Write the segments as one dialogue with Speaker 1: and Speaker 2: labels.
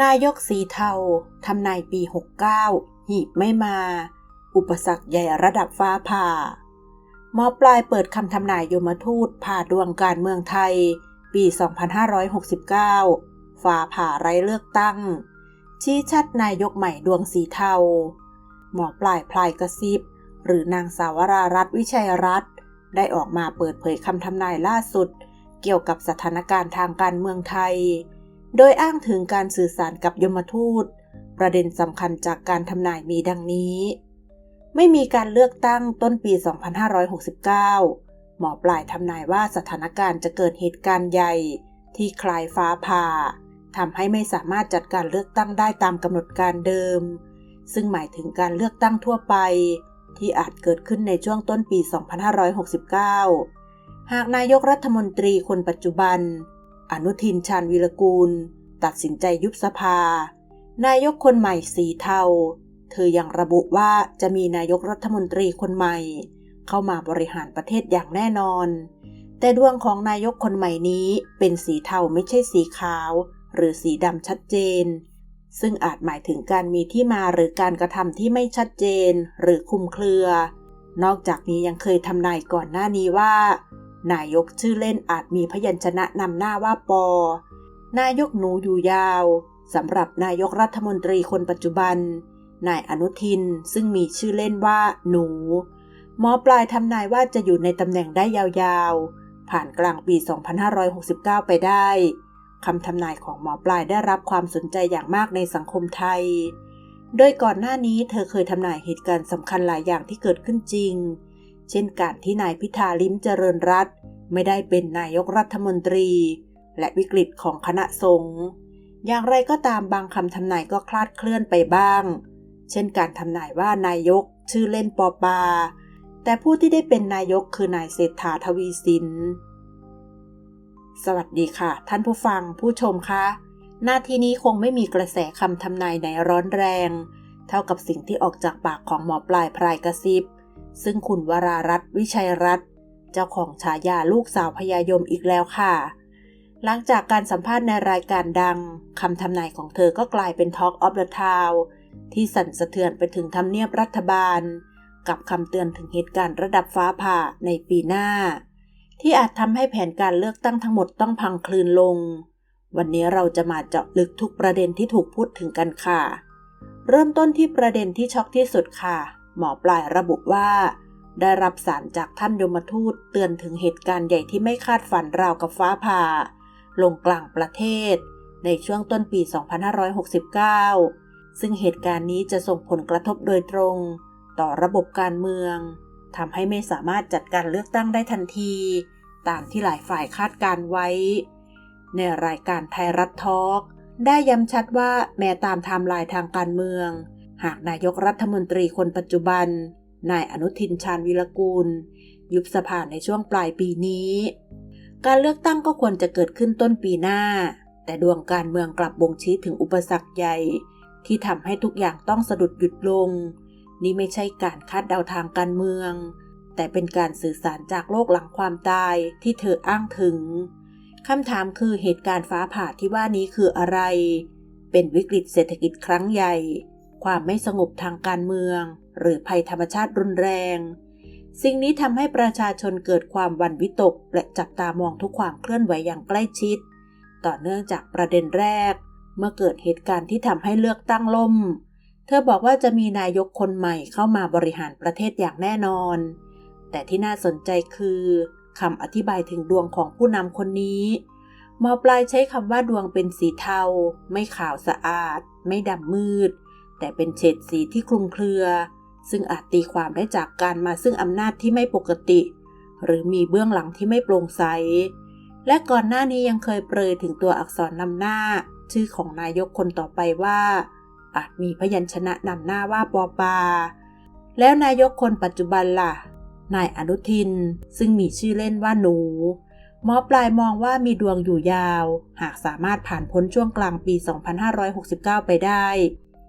Speaker 1: นายกสีเทาทำนายปี 69 หีบไม่มา อุปสรรคใหญ่ระดับฟ้าผ่า หมอปลายเปิดคำทำนายยมทูตผ่าดวงการเมืองไทย ปี 2569 ฟ้าผ่าไร้เลือกตั้ง ชี้ชัดนายกใหม่ดวงสีเทา หมอปลายพลายกระซิบ หรือนางสาวรารัตน์วิชัยรัตน์ได้ออกมาเปิดเผยคำทำนายล่าสุด เกี่ยวกับสถานการณ์ทางการเมืองไทย โดยอ้างถึงการสื่อสารกับยมทูต ประเด็นสำคัญจากการทำนายมีดังนี้ ไม่มีการเลือกตั้งต้นปี 2569 หมอปลายทำนายว่าสถานการณ์จะเกิดเหตุการณ์ใหญ่ ที่คลายฟ้าผ่าทำให้ไม่สามารถจัดการเลือกตั้งได้ตามกำหนดการเดิม ซึ่งหมายถึงการเลือกตั้งทั่วไป ที่อาจเกิดขึ้นในช่วงต้นปี 2569 หากนายกรัฐมนตรีคนปัจจุบัน อนุทินชาญวิรกูล ตัดสินใจยุบสภา นายกคนใหม่สีเทา เธอยังระบุว่าจะมีนายกรัฐมนตรีคนใหม่ เข้ามาบริหารประเทศอย่างแน่นอน แต่ดวงของนายกคนใหม่นี้เป็นสีเทาไม่ใช่สีขาว หรือสีดำชัดเจน ซึ่งอาจหมายถึงการมีที่มาหรือการกระทำที่ไม่ชัดเจน หรือคุมเครือนอกจากนี้ยังเคยทำนายก่อนหน้านี้ว่า นายกชื่อเล่นอาจมีพยัญชนะนำหน้าว่าปอ นายกหนูอยู่ยาวสำหรับนายกรัฐมนตรีคนปัจจุบัน นายอนุทินซึ่งมีชื่อเล่นว่า หนู หมอปลายทำนายว่าจะอยู่ในตำแหน่งได้ยาวๆ ผ่านกลางปี 2569 ไปได้คำทำนายของหมอปลายได้รับความสนใจอย่างมากในสังคมไทย โดยก่อนหน้านี้เธอเคยทำนายเหตุการณ์สำคัญหลายอย่างที่เกิดขึ้นจริง เช่นการที่นายพิธาลิ้มเจริญรัตไม่ได้เป็นนายกรัฐมนตรี และวิกฤตของคณะสงฆ์อย่างไรก็ตามบางคำทำนายก็คลาดเคลื่อนไปบ้าง เช่นการทำนายว่านายกชื่อเล่นปอปา แต่ผู้ที่ได้เป็นนายกคือนายเศรษฐาทวีสิน สวัสดีค่ะ ท่านผู้ฟังผู้ชมคะ หน้าที่นี้คงไม่มีกระแสคำทำนายไหนร้อนแรง เท่ากับสิ่งที่ออกจากปากของหมอปลายพรายกระซิบ ซึ่งคุณวรารัตน์วิชัยรัตน์เจ้าของฉายาลูกสาวพญายมอีกแล้วค่ะ หลังจากการสัมภาษณ์ในรายการดังคำทำนายของเธอก็กลายเป็น Talk of the Town ที่สั่นสะเทือนไปถึงทำเนียบรัฐบาล กับคำเตือนถึงเหตุการณ์ระดับฟ้าผ่าในปีหน้า ที่อาจทำให้แผนการเลือกตั้งทั้งหมดต้องพังคลืนลง วันนี้เราจะมาเจาะลึกทุกประเด็นที่ถูกพูดถึงกันค่ะ เริ่มต้นที่ประเด็นที่ช็อกที่สุดค่ะ หมอปลายระบุว่า ได้รับสารจากท่านยมทูตเตือนถึงเหตุการณ์ใหญ่ที่ไม่คาดฝันราวกับฟ้าผ่า ลงกลางประเทศ ในช่วงต้นปี 2569 ซึ่งเหตุการณ์นี้จะส่งผลกระทบโดยตรง ต่อระบบการเมืองทำให้ไม่สามารถจัดการเลือกตั้งได้ทันที ตามที่หลายฝ่ายคาดการไว้ ในรายการไทยรัฐทอล์กได้ย้ำชัดว่าแม้ตามไทม์ไลน์ทางการเมือง หากนายกรัฐมนตรีคนปัจจุบัน นายอนุทินชาญวิรกูล ยุบสภาในช่วงปลายปีนี้ การเลือกตั้งก็ควรจะเกิดขึ้นต้นปีหน้า แต่ดวงการเมืองกลับบ่งชี้ถึงอุปสรรคใหญ่ ที่ทำให้ทุกอย่างต้องสะดุดหยุดลง นี่ไม่ใช่การคาดเดาทางการเมือง แต่เป็นการสื่อสารจากโลกหลังความตายที่เธออ้างถึงคำถามคือเหตุการณ์ฟ้าผ่าที่ว่านี้คืออะไร เป็นวิกฤตเศรษฐกิจครั้งใหญ่ ความไม่สงบทางการเมือง หรือภัยธรรมชาติรุนแรง สิ่งนี้ทำให้ประชาชนเกิดความวันวิตก และจับตามองทุกความเคลื่อนไหวอย่างใกล้ชิด ต่อเนื่องจากประเด็นแรก เมื่อเกิดเหตุการณ์ที่ทำให้เลือกตั้งล่ม เธอบอกว่าจะมีนายกคนใหม่เข้ามาบริหารประเทศอย่างแน่นอน แต่ที่น่าสนใจคือคำอธิบายถึงดวงของผู้นำคนนี้หมอปลายใช้คำว่าดวงเป็นสีเทา ไม่ขาวสะอาด ไม่ดำมืด แต่เป็นเฉดสีที่คลุมเครือ ซึ่งอาจตีความได้จากการมาซึ่งอำนาจที่ไม่ปกติ หรือมีเบื้องหลังที่ไม่โปร่งใส และก่อนหน้านี้ยังเคยเปรยถึงตัวอักษรนำหน้า ชื่อของนายกคนต่อไปว่า อาจมีพยัญชนะนำหน้าว่าปอปา แล้วนายกคนปัจจุบันล่ะ นายอนุทิน ซึ่งมีชื่อเล่นว่าหนูหมอปลายมองว่ามีดวงอยู่ยาว หากสามารถผ่านพ้นช่วงกลางปี 2569 ไปได้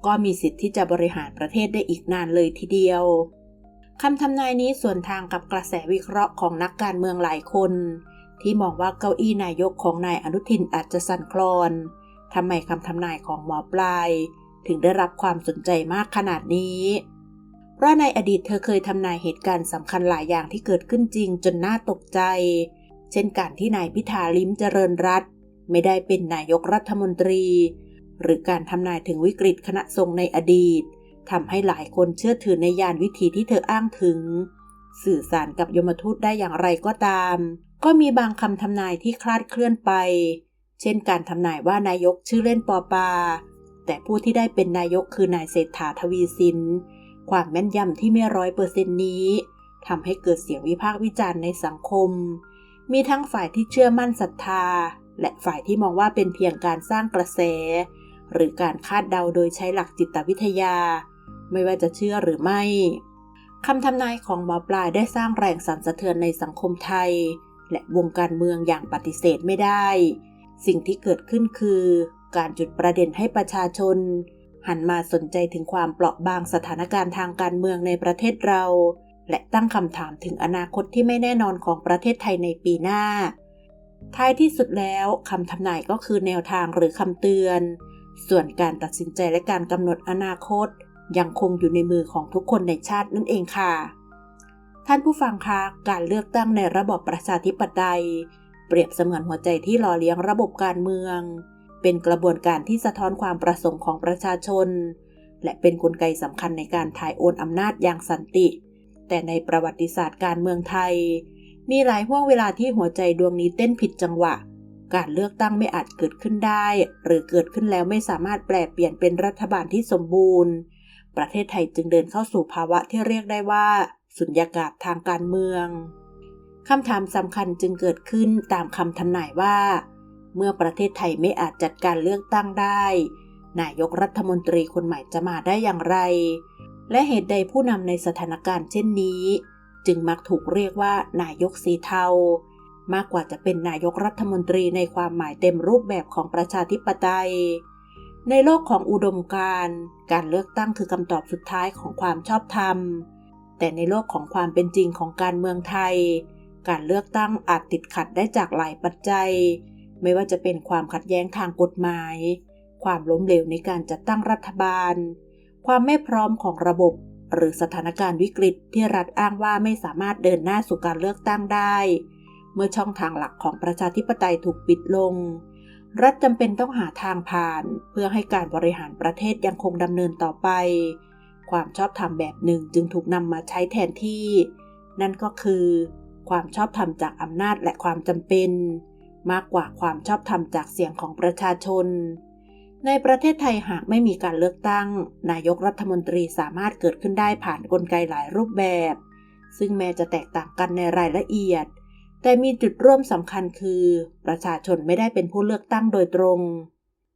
Speaker 1: ก็มีสิทธิ์ที่จะบริหารประเทศได้อีกนานเลยทีเดียวคำทำนายนี้ส่วนทางกับกระแสวิเคราะห์ของนักการเมืองหลายคน ที่มองว่าเก้าอี้นายกของนายอนุทินอาจจะสั่นคลอนทำไมคำทำนายของหมอปลาย ถึงได้รับความสนใจมากขนาดนี้ เพราะในอดีตเธอเคยทำนายเหตุการณ์สำคัญหลายอย่างที่เกิดขึ้นจริงจนน่าตกใจ เช่นการที่นายพิธาลิ้มเจริญรัตไม่ได้เป็นนายกรัฐมนตรี หรือการทำนายถึงวิกฤตคณะทรงในอดีตทำให้หลายคนเชื่อถือในยานวิธีที่เธออ้างถึง สื่อสารกับยมทูตได้อย่างไรก็ตาม ก็มีบางคำทำนายที่คลาดเคลื่อนไป เช่นการทำนายว่านายกชื่อเล่นปอปา แต่ผู้ที่ได้เป็นนายกคือนายเศรษฐาทวีสิน ความแม่นยำที่ไม่ร้อยเปอร์เซ็นต์นี้ทำให้เกิดเสียงวิพากษ์วิจารณ์ในสังคม มีทั้งฝ่ายที่เชื่อมั่นศรัทธา และฝ่ายที่มองว่าเป็นเพียงการสร้างกระแส หรือการคาดเดาโดยใช้หลักจิตวิทยา ไม่ว่าจะเชื่อหรือไม่คำทำนายของหมอปลายได้สร้างแรงสั่นสะเทือนในสังคมไทย และวงการเมืองอย่างปฏิเสธไม่ได้ สิ่งที่เกิดขึ้นคือ การจุดประเด็นให้ประชาชน หันมาสนใจถึงความเปราะบางสถานการณ์ทางการเมืองในประเทศเรา และตั้งคำถามถึงอนาคตที่ไม่แน่นอนของประเทศไทยในปีหน้า ท้ายที่สุดแล้วคำทำนายก็คือแนวทางหรือคำเตือน ส่วนการตัดสินใจและการกำหนดอนาคต ยังคงอยู่ในมือของทุกคนในชาตินั่นเองค่ะ ท่านผู้ฟังคะการเลือกตั้งในระบบประชาธิปไตย เปรียบเสมือนหัวใจที่หล่อเลี้ยงระบบการเมือง เป็นกระบวนการที่สะท้อนความประสงค์ของประชาชน และเป็นนกลไกสำคัญในการถ่ายโอนอำนาจอย่างสันติ แต่ในประวัติศาสตร์การเมืองไทย มีหลายห่วงเวลาที่หัวใจดวงนี้เต้นผิดจังหวะ การเลือกตั้งไม่อาจเกิดขึ้นได้ หรือเกิดขึ้นแล้วไม่สามารถแปลเปลี่ยนเป็นรัฐบาลที่สมบูรณ์ ประเทศไทยจึงเดินเข้าสู่ภาวะที่เรียกได้ว่า สุญญากาศทางการเมืองคำถามสำคัญจึงเกิดขึ้นตามคำทำนายว่า เมื่อประเทศไทยไม่อาจจัดการเลือกตั้งได้ นายกรัฐมนตรีคนใหม่จะมาได้อย่างไร และเหตุใดผู้นำในสถานการณ์เช่นนี้ จึงมักถูกเรียกว่านายกสีเทา มากกว่าจะเป็นนายกรัฐมนตรีในความหมายเต็มรูปแบบของประชาธิปไตย ในโลกของอุดมการการเลือกตั้งคือคำตอบสุดท้ายของความชอบธรรม แต่ในโลกของความเป็นจริงของการเมืองไทย การเลือกตั้งอาจติดขัดได้จากหลายปัจจัย ไม่ว่าจะเป็นความขัดแย้งทางกฎหมาย ความล้มเหลวในการจัดตั้งรัฐบาล ความไม่พร้อมของระบบหรือสถานการณ์วิกฤตที่รัฐอ้างว่าไม่สามารถเดินหน้าสู่การเลือกตั้งได้ เมื่อช่องทางหลักของประชาธิปไตยถูกปิดลง รัฐจำเป็นต้องหาทางผ่าน เพื่อให้การบริหารประเทศยังคงดำเนินต่อไป ความชอบธรรมแบบหนึ่งจึงถูกนำมาใช้แทนที่ นั่นก็คือ ความชอบธรรมจากอำนาจและความจำเป็น มากกว่าความชอบธรรมจากเสียงของประชาชน ในประเทศไทยหากไม่มีการเลือกตั้ง นายกรัฐมนตรีสามารถเกิดขึ้นได้ผ่านนกลไกหลายรูปแบบ ซึ่งแม้จะแตกต่างกันในรายละเอียด แต่มีจุดร่วมสำคัญคือ ประชาชนไม่ได้เป็นผู้เลือกตั้งโดยตรง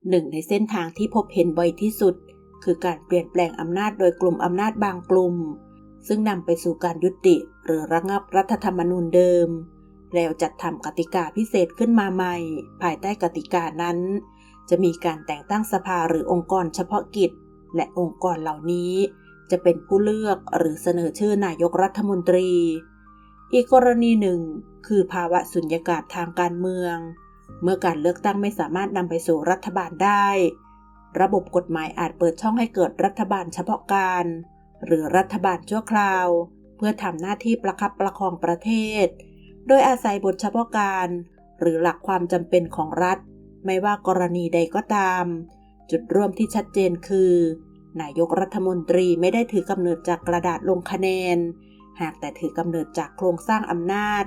Speaker 1: หนึ่งในเส้นทางที่พบเห็นบ่อยที่สุด คือการเปลี่ยนแปลงอำนาจโดยกลุ่มอำนาจบางกลุ่ม ซึ่งนำไปสู่การยุติหรือระงับรัฐธรรมนูญเดิม แล้วจัดทำกติกาพิเศษขึ้นมาใหม่ ภายใต้กติกานั้น จะมีการแต่งตั้งสภาหรือองค์กรเฉพาะกิจ และองค์กรเหล่านี้ จะเป็นผู้เลือกหรือเสนอชื่อนายกรัฐมนตรี อีกกรณีหนึ่ง คือภาวะสุญญากาศทางการเมือง เมื่อการเลือกตั้งไม่สามารถนำไปสู่รัฐบาลได้ ระบบกฎหมายอาจเปิดช่องให้เกิดรัฐบาลเฉพาะการ หรือรัฐบาลชั่วคราว เพื่อทำหน้าที่ประคับประคองประเทศ โดยอาศัยบทเฉพาะการ หรือหลักความจำเป็นของรัฐ ไม่ว่ากรณีใดก็ตาม จุดร่วมที่ชัดเจนคือ นายกรัฐมนตรีไม่ได้ถือกำเนิดจากกระดาษลงคะแนน หากแต่ถือกำเนิดจากโครงสร้างอำนาจ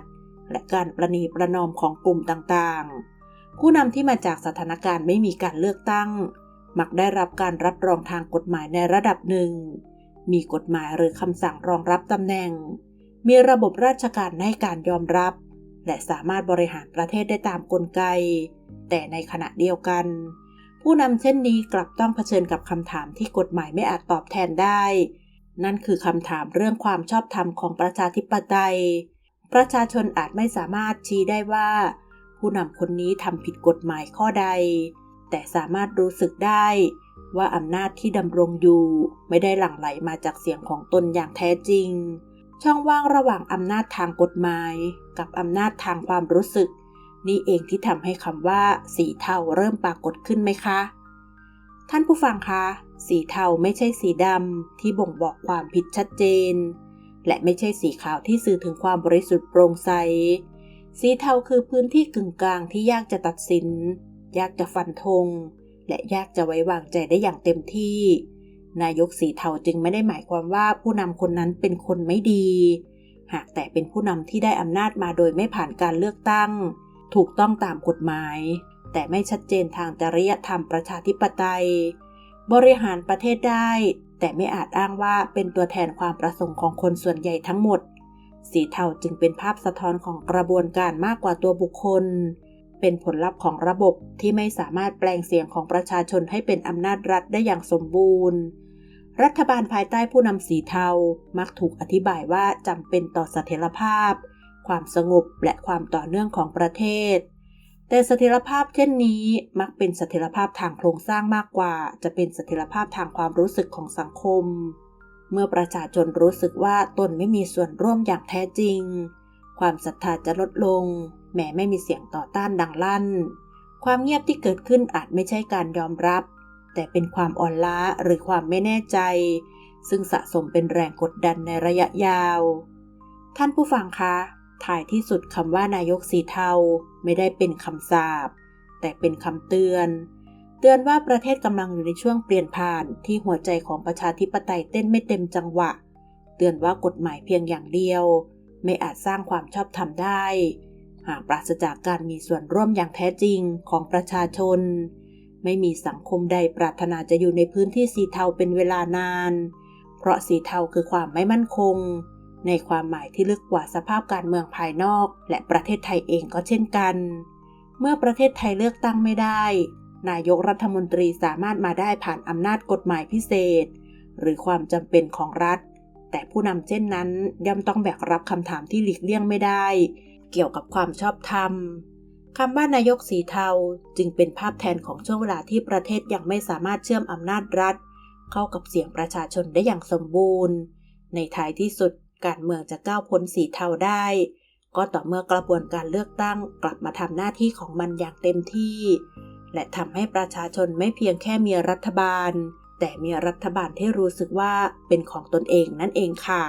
Speaker 1: และการประนีประนอมของกลุ่มต่างๆ ผู้นำที่มาจากสถานการณ์ไม่มีการเลือกตั้ง มักได้รับการรับรองทางกฎหมายในระดับหนึ่ง มีกฎหมายหรือคำสั่งรองรับตำแหน่ง มีระบบราชการให้การยอมรับ และสามารถบริหารประเทศได้ตามกลไก แต่ในขณะเดียวกัน ผู้นำเช่นนี้กลับต้องเผชิญกับคำถามที่กฎหมายไม่อาจตอบแทนได้ นั่นคือคำถามเรื่องความชอบธรรมของประชาธิปไตย ประชาชนอาจไม่สามารถชี้ได้ว่า ผู้นำคนนี้ทำผิดกฎหมายข้อใด แต่สามารถรู้สึกได้ว่าอำนาจที่ดำรงอยู่ไม่ได้หลั่งไหลมาจากเสียงของตนอย่างแท้จริง ช่องว่างระหว่างอำนาจทางกฎหมาย กับอำนาจทางความรู้สึก นี่เองที่ทำให้คำว่าสีเทาเริ่มปรากฏขึ้นไหมคะ ท่านผู้ฟังคะ สีเทาไม่ใช่สีดำที่บ่งบอกความผิดชัดเจน และไม่ใช่สีขาวที่สื่อถึงความบริสุทธิ์โปร่งใส สีเทาคือพื้นที่กึ่งกลางที่ยากจะตัดสิน ยากจะฟันธง และยากจะไว้วางใจได้อย่างเต็มที่ นายกสีเทาจึงไม่ได้หมายความว่าผู้นำคนนั้นเป็นคนไม่ดี หากแต่เป็นผู้นำที่ได้อำนาจมาโดยไม่ผ่านการเลือกตั้ง ถูกต้องตามกฎหมาย แต่ไม่ชัดเจนทางจริยธรรมประชาธิปไตย บริหารประเทศได้ แต่ไม่อาจอ้างว่าเป็นตัวแทนความประสงค์ของคนส่วนใหญ่ทั้งหมด สีเทาจึงเป็นภาพสะท้อนของกระบวนการมากกว่าตัวบุคคล เป็นผลลัพธ์ของระบบที่ไม่สามารถแปลงเสียงของประชาชนให้เป็นอำนาจรัฐได้อย่างสมบูรณ์ รัฐบาลภายใต้ผู้นำสีเทา มักถูกอธิบายว่าจำเป็นต่อเสถียรภาพ ความสงบและความต่อเนื่องของประเทศ แต่เสถียรภาพเช่นนี้มักเป็นเสถียรภาพทางโครงสร้างมากกว่า จะเป็นเสถียรภาพทางความรู้สึกของสังคม เมื่อประชาชนรู้สึกว่าตนไม่มีส่วนร่วมอย่างแท้จริง ความศรัทธาจะลดลง แม้ไม่มีเสียงต่อต้านดังลั่น ความเงียบที่เกิดขึ้นอาจไม่ใช่การยอมรับ แต่เป็นความอ่อนล้าหรือความไม่แน่ใจ ซึ่งสะสมเป็นแรงกดดันในระยะยาว ท่านผู้ฟังคะ ท้ายที่สุดคำว่านายกสีเทาไม่ได้เป็นคำสาปแต่เป็นคำเตือน เตือนว่าประเทศกำลังอยู่ในช่วงเปลี่ยนผ่านที่หัวใจของประชาธิปไตยเต้นไม่เต็มจังหวะ เตือนว่ากฎหมายเพียงอย่างเดียว ไม่อาจสร้างความชอบธรรมได้ หากปราศจากการมีส่วนร่วมอย่างแท้จริงของประชาชน ไม่มีสังคมใดปรารถนาจะอยู่ในพื้นที่สีเทาเป็นเวลานาน เพราะสีเทาคือความไม่มั่นคง ในความหมายที่ลึกกว่าสภาพการเมืองภายนอก และประเทศไทยเองก็เช่นกัน เมื่อประเทศไทยเลือกตั้งไม่ได้ นายกรัฐมนตรีสามารถมาได้ผ่านอำนาจกฎหมายพิเศษ หรือความจำเป็นของรัฐ แต่ผู้นำเช่นนั้นย่อมต้องแบกรับคำถามที่หลีกเลี่ยงไม่ได้ เกี่ยวกับความชอบธรรมคำว่านายกสีเทาจึงเป็นภาพแทนของช่วงเวลาที่ประเทศยังไม่สามารถเชื่อมอำนาจรัฐ เข้ากับเสียงประชาชนได้อย่างสมบูรณ์ ในท้ายที่สุด การเมืองจะก้าวพ้นสีเทาได้ ก็ต่อเมื่อกระบวนการเลือกตั้งกลับมาทำหน้าที่ของมันอย่างเต็มที่ และทำให้ประชาชนไม่เพียงแค่มีรัฐบาล แต่มีรัฐบาลที่รู้สึกว่าเป็นของตนเองนั่นเองค่ะ